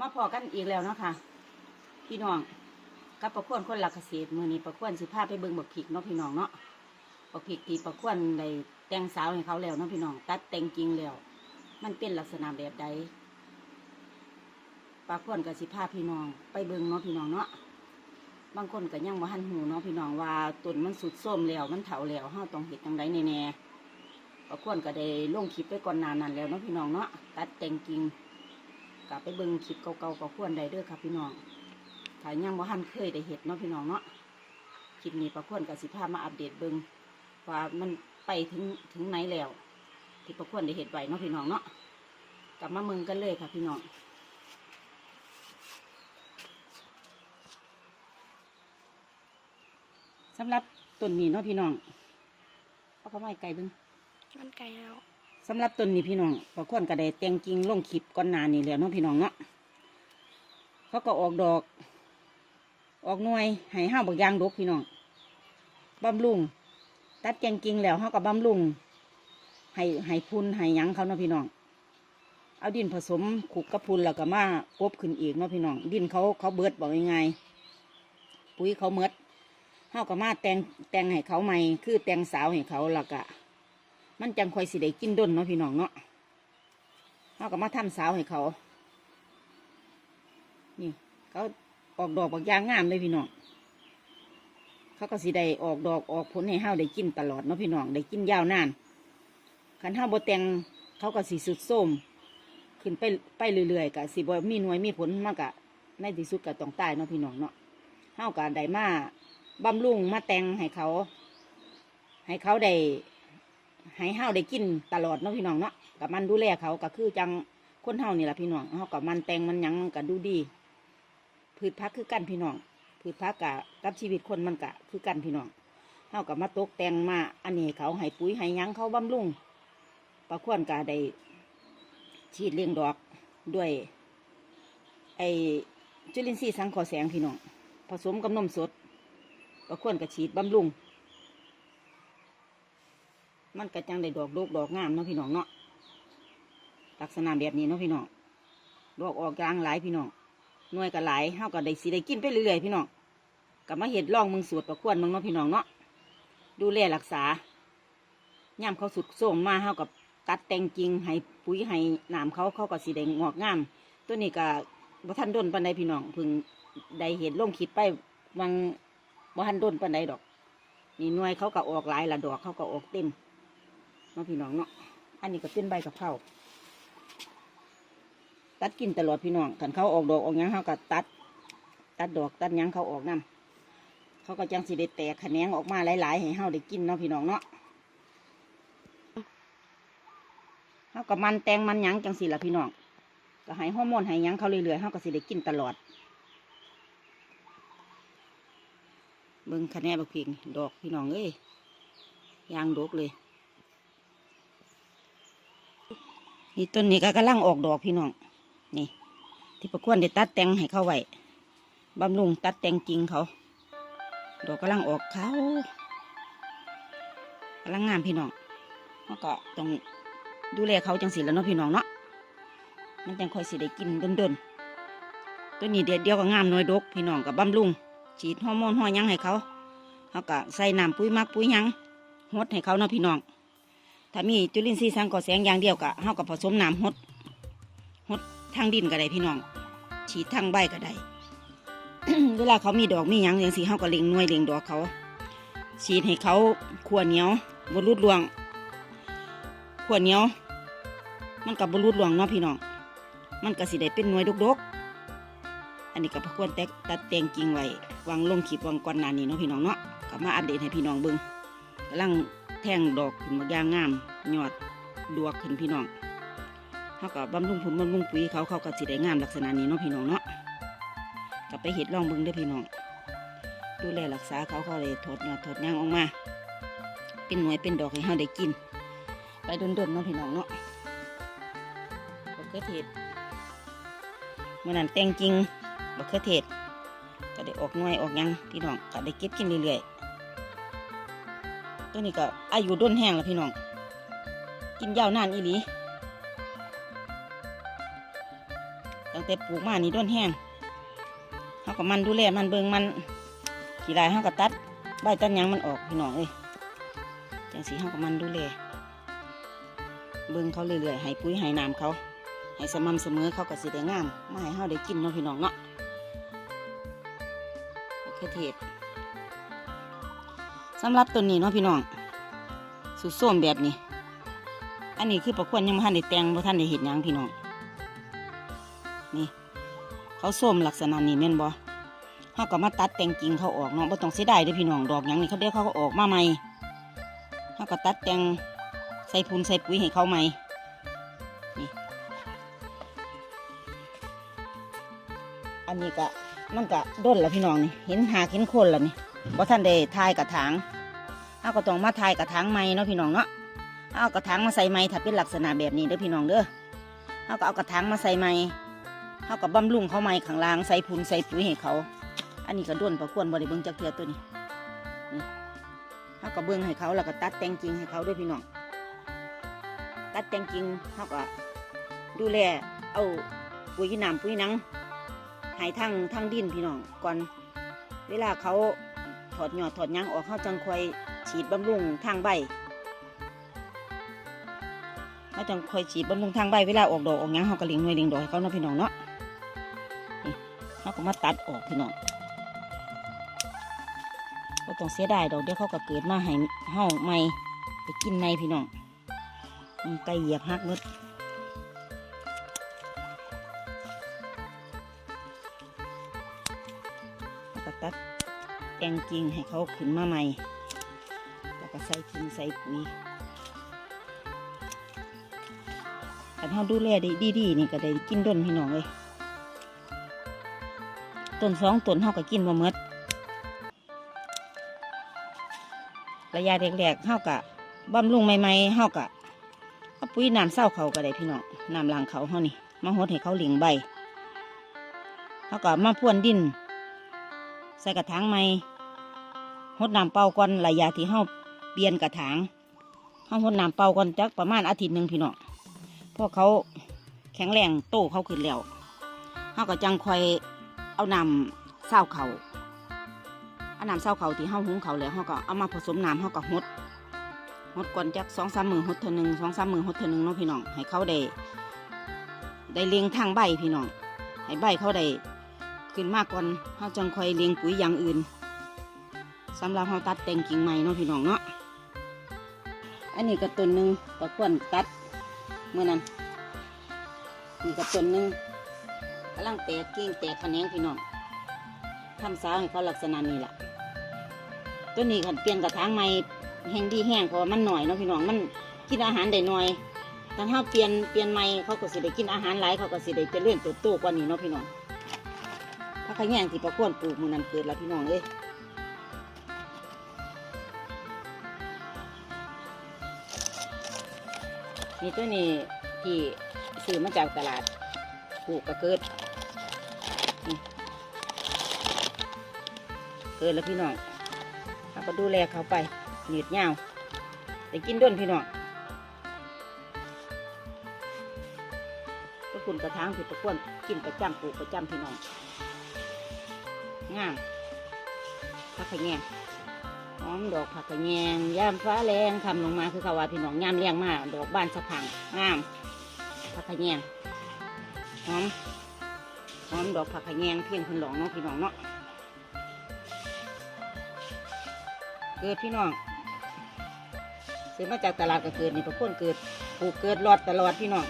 มาพอกันอีกแล้วเนาะค่ะ พี่น้องกับประควนคนหลักเกษตรมือนี้ประควนสิพาไปเบิ่งบักผิกเนาะพี่น้องเนาะบักผิกที่ประควนได้แต่งสาวให้เขาแล้วเนาะพี่น้อง ตัดแต่งจริงแล้ว มันเป็นลักษณะแบบใดประควนกับสิพาพี่น้อง ไปเบิ่งเนาะพี่น้องเนาะบางคนก็ยังบ่ทันหูเนาะพี่น้องว่าต้นมันสุดส้มแล้วมันเถาแล้วเฮาต้องเฮ็ดจังไดแน่ๆประควนก็ได้ลงคลิปไปก่อนนานนั้นแล้วเนาะพี่น้องเนาะตัดแต่งจริง กลับไปเบิ่งคลิปเก่าๆก็ควรได้เด้อครับพี่น้องถ้ายังบ่ทันเคยได้เห็ดเนาะพี่น้องเนาะคลิปนี้ประควรกับสิพามาอัปเดตเบิ่งว่ามันไปถึงถึงไหนแล้ว ที่ประควรได้เห็ดไว้เนาะพี่น้องเนาะกลับมาเมืองกันเลยค่ะพี่น้องสำหรับต้นนี้เนาะพี่น้องเอาเข้ามาให้ไกลเบิ่งมันไกลแล้ว สำหรับต้นนี้พี่น้องประควรก็ไดแตงกิ่งลงคลิปก่อนนานี้แล้วเนาะพี่น้องเนาะเขาก็ออกดอก ออกหน่วยให้ห้าบักยางดกพี่น้องบำรุงตัดแกงกิ่งแล้วเขาก็บำรุงให้ให้พุนให้ยังเขาเนาะพี่น้อง เอาดินผสมขูกกับพุนแล้วก็มากบขึ้นอีกเนาะพี่น้อง ดินเขาเขาเบิดบอกยังไงปุ๋ยเขาเมดเขาก็มาแต่งแต่งให้เขาใหม่ คือแต่งสาวให้เขาแล้วก็ มันจังคอยสิได้กินดนเนาะพี่น้องเนาะเขาก็มาทำสาวให้เขา นี่ เขาออกดอกบางยางงามเลยพี่น้อง เขาก็สิได้ออกดอกออกผลให้เฮาได้กินตลอดเนาะพี่น้องได้กินยาวนานคันเฮาบ่แต่งเขาก็สิสุดโทรมขึ้นไปไปเรื่อยๆก็สิบมีหน่วยมีผลมากกะในที่สุดก็ต้องตายเนาะพี่น้องเนาะเฮาก็ได้มาบำรุงมาแต่งให้เขา ให้เขาได้ ให้เฮาได้กินตลอดเนาะพี่น้องเนาะกับมันดูแลเขาก็คือจังคนเฮานี่แหละพี่น้องเฮากับมันแตงมันยังมันก็ดูดี พืชพักคือกันพี่น้องพืชพักกับกับชีวิตคนมันกะคือกันพี่น้องเฮากับมาตกแตงมาอันนี้เขาให้ปุ๋ยให้ยังเขาบำรุงประควรกะได้ฉีดเลี้ยงดอกด้วย ไอจุลินทรีย์สังเคราะห์แสงพี่น้องผสมกับนมสดประควรกะฉีดบำรุง มันกระจังได้ดอกลูกดอกงามเนาะพี่น้องเนาะลักษณะแบบนี้เนาะพี่น้องดอกออกกลางหลายพี่น้องหน่วยก็หลายเฮาก็ได้สิได้กินไปเรื่อยๆพี่น้องกับมาเห็ดร่องมืองสวดประควรมืองเนาะพี่น้องเนาะดูแลรักษาย่ำเขาสุดโสมมาเฮากับตัดแต่งจริงให้ปุ๋ยให้น้ำเขาเขาก็สิได้งอกงาม ตัวนี้ก็บ่ทันดนปันใดพี่น้องเพิ่งได้เห็นลงคิดไปวังบ่ทันดนปันใดดอก นี่หน่วยเขาก็ออกหลายละดอกเขาก็ออกเต็ม เนาะพี่น้องเนาะ อันนี้ก็เป็นใบกะเพรา ตัดกินตลอดพี่น้องขันเขาออกดอกออกยังเขาก็ตัด ตัดดอกตัดยังเขาออกน้ำเขาก็จังสิได้แตกแขนงออกมาหลายๆให้เฮาได้กินเนาะพี่น้องเนาะเขาก็มันแตงมันยังจังสิละพี่น้อง ก็ให้ฮอร์โมนให้ยังเขาเรื่อยๆเขาก็สิได้กินตลอดเบิ่งคะแนนบักพริกนี่ดอกพี่น้องเอ้ยยางดกเลย นี่ต้นนี้ก็กำลังออกดอกพี่น้อง นี่ ที่ประควรได้ตัดแต่งให้เขาไว้บำรุงตัดแต่งจริงเขา ดอกกำลังออกเขากำลังงามพี่น้องเขาก็ต้องดูแลเขาจังสิแล้วเนาะพี่น้องเนาะ มันจังค่อยสิได้กินดนๆตัวนี้เดียวเดียวก็งามน้อยดก พี่น้องกับบำรุง ฉีดฮอร์โมนฮอร์ยังให้เขาเขาก็ใส่น้ำปุ๋ยมักปุ๋ยยังหดให้เขาเนาะพี่น้อง ถ้ามีจุลินทรีย์สังเคราะห์แสงอย่างเดียวกะเฮากับผสมน้ำหดหดทางดินก็ได้พี่น้อง ฉีดทางใบก็ได้ เวลาเขามีดอกมีหยังอย่างสิเฮาก็เล็งน่วยเล็งดอกเขา ฉีดให้เขาขวเหนียวบรุดรวงขวเหนียว มันกับบรุดรวงเนาะพี่น้อง มันก็สิได้เป็นน่วยดกๆ อันนี้ก็พควรแตกตัดแต่งกิ่งไว้วางลงคลิปวางก่อนนานนี้เนาะพี่น้องเนาะก็มาอัปเดตให้พี่น้องเบิ่งกำลัง แท่งดอกขึ้นมายางงามยอดดวกขึ้นพี่น้องเขากับบำรุงผลบำรุงปุ๋ยเขาเขาก็สิได้งามลักษณะนี้เนาะพี่น้องเนาะกลับไปเห็ดลองเบิ่งด้อพี่น้องดูแลรักษาเขาเขาเลยถอดยอดถอดยางออกมา เป็นหน่วยเป็นดอกให้เขาได้กิน ไปดนๆเนาะพี่น้องเนาะบักเขือเทศเมื่อนั้นแต่งจริงบักเขือเทศก็ได้ออกหน่วยออกยังพี่น้องก็ได้เก็บกินเรื่อยๆ ตัวนี้ก็อายุด้นแห้งแล้วพี่น้อง กินยาวนานอีหลีตั้งตั้งแต่ปลูกมานี่ด้วนแห้งเขาก็มันดูแลมันเบิงมันกี่ลายเขาก็ตัดใบตัดยังมันออกพี่น้องเอ้ยจังสีเขาก็มันดูแลเบิงเขาเรื่อยๆให้ปุ๋ยให้น้ำเขาให้สม่ำเสมอเขาก็สิได้งามมาให้เขาได้กินเนาะพี่น้องเนาะมะเขือเทศ สำหรับต้นนี้เนาะพี่น้องสุดส้มแบบนี้ อันนี้คือประควรยังไม่ทันได้แต่งบ่ทันได้เห็นยังพี่น้อง นี่ เขาส้มลักษณะนี้แม่นบ่เขาก็มาตัดแต่งกิ่งเขาออกเนาะบ่ต้องเสียดายเด้อพี่น้องดอกยังนี่เขาเดี๋ยวเขาก็ออกมาใหม่เขาก็ตัดแต่งใส่พุนใส่ปุ๋ยให้เขาใหม่นี่อันนี้ก็มันก็ด้นล้วพี่น้องนี่เห็นหากเห็นคนล้วนี่บ่ทันได้ทายกระถาง เขาก็ต้องมาทายกระถางใหม่เนาะพี่น้องเนาะเอากระถางมาใส่ไม้ถ้าเป็นลักษณะแบบนี้เด้อพี่น้องเด้อเอาก็เอากระถางมาใส่ไม้เอากับบำรุงเขาไม้ข้างล่างใส่พุนใส่ปุ๋ยให้เขา อันนี้ก็ด้วนประควรบริเบิงจักเทือตัวนี้นี่เอาก็เบิ้งให้เขาแล้วก็ตัดแต่งกิ่งให้เขาด้วยพี่น้อง ตัดแต่งกิ่งเขาก็ดูแลเอาปุ๋ยน้ำปุ๋ยนังให้ทั้งทั้งดินพี่น้องก่อน เวลาเขา ถอดหยอดถอดยังออกเข้าจังคอยฉีดบำรุงทางใบเขาจังคอยฉีดบำรุงทางใบเวลาออกดอกออกยังเขาก็เลี้ยงหน่วยเลี้ยงดอกเขาเนาะพี่น้องเนาะเขาก็มาตัดออกพี่น้องก็ต้องเสียดายดอกเดี๋ยวเขาก็เกิดมาให้เห่าใหม่ไปกินในพี่น้องไก่เหยียบหักหมดตัด แกงจริงให้เขาขึ้นมาใหม่ แล้วก็ใส่ทิ้งใส่ปุ๋ยแต่เราดูแลได้ดีๆนี่ก็ได้กินด้นพี่น้องเลยต้นสองต้นเขาก็กินบ่หมดระยะแรกๆเขาก็บำรุงใหม่ๆเขาก็เอาปุ๋ยน้ำเศร้าเขาก็ได้พี่น้องน้ำล้างเขาเขานี่มาหดให้เขาเหลียงใบเขาก็มาพ่วนดินใส่กระถางใหม่ ดน้ำเป่าก่อนระยะที่เขาเปลี่ยนกระถางเขาหดน้ำเป่าก่อนจักประมาณอาทิตย์หนึ่งพี่น้องพวกเขาแข็งแรงโตเขาขึ้นแล้วเขาก็จังคอยเอาน้ำเศร้าเขาเอาน้ำเศร้าเขาที่เฮาหุงเขาแล้วเขาก็เอามาผสมน้ำเขาก็หดหดก่อนจักสองสามมือหดเท่านึงสองสามมือหดเท่านึงเนาะพี่น้องให้เขาได้ได้เลี้ยงทางใบพี่น้องให้ใบเขาได้ขึ้นมากก่อนเขาจังคอยเลี้ยงปุ๋ยอย่างอื่น สำหรับเขาตัดแต่งกิ่งใหม่เนาะพี่น้องเนาะอันนี้ก็ต้นหนึ่งก็ควรตัดเมื่อนั้นมีกระต้นหนึ่งกำลังแตกกิ่งแตกแขนงพี่น้องทำสาให้เขาลักษณะนี้แหละตัวนี้ขันเปลี่ยนกระถางใหม่แห้งดีแห้งเพราะมันหน่อยเนาะพี่น้องมันกินอาหารได้หน่อยแต่ถ้าเปลี่ยนเปลี่ยนใหม่เขาก็สิได้กินอาหารหลายเขาก็สิได้เจริญเติบโตกว่านี้เนาะพี่น้องถ้าขยันที่ประควรปลูกมือนั้นเกิดแล้วพี่น้องเอ้ย นี่ตัวนี้ที่ซื้อมาจากตลาดปลูกก็เกิดเกิดแล้วพี่น้องเราก็ดูแลเขาไปหนีดยาวแต่กินด้นพี่น้องก็คุณกระถางที่ประกวนกินประจำปลูกประจำพี่น้องงามผักขะแยง หอมดอกผักขะแยงย่ามฟ้าแรงทำลงมาคือขาวาพี่น้องย่ามเลี้ยงมากดอกบ้านสะพังงามผักขะแยงหอมหอมดอกผักขะแยงเพียงคนหลองเนาะพี่น้องเนาะเกิดพี่น้องซื้อมาจากตลาดก็เกิดนี่ประคนเกิดปลูกเกิดรอดตลอดพี่น้อง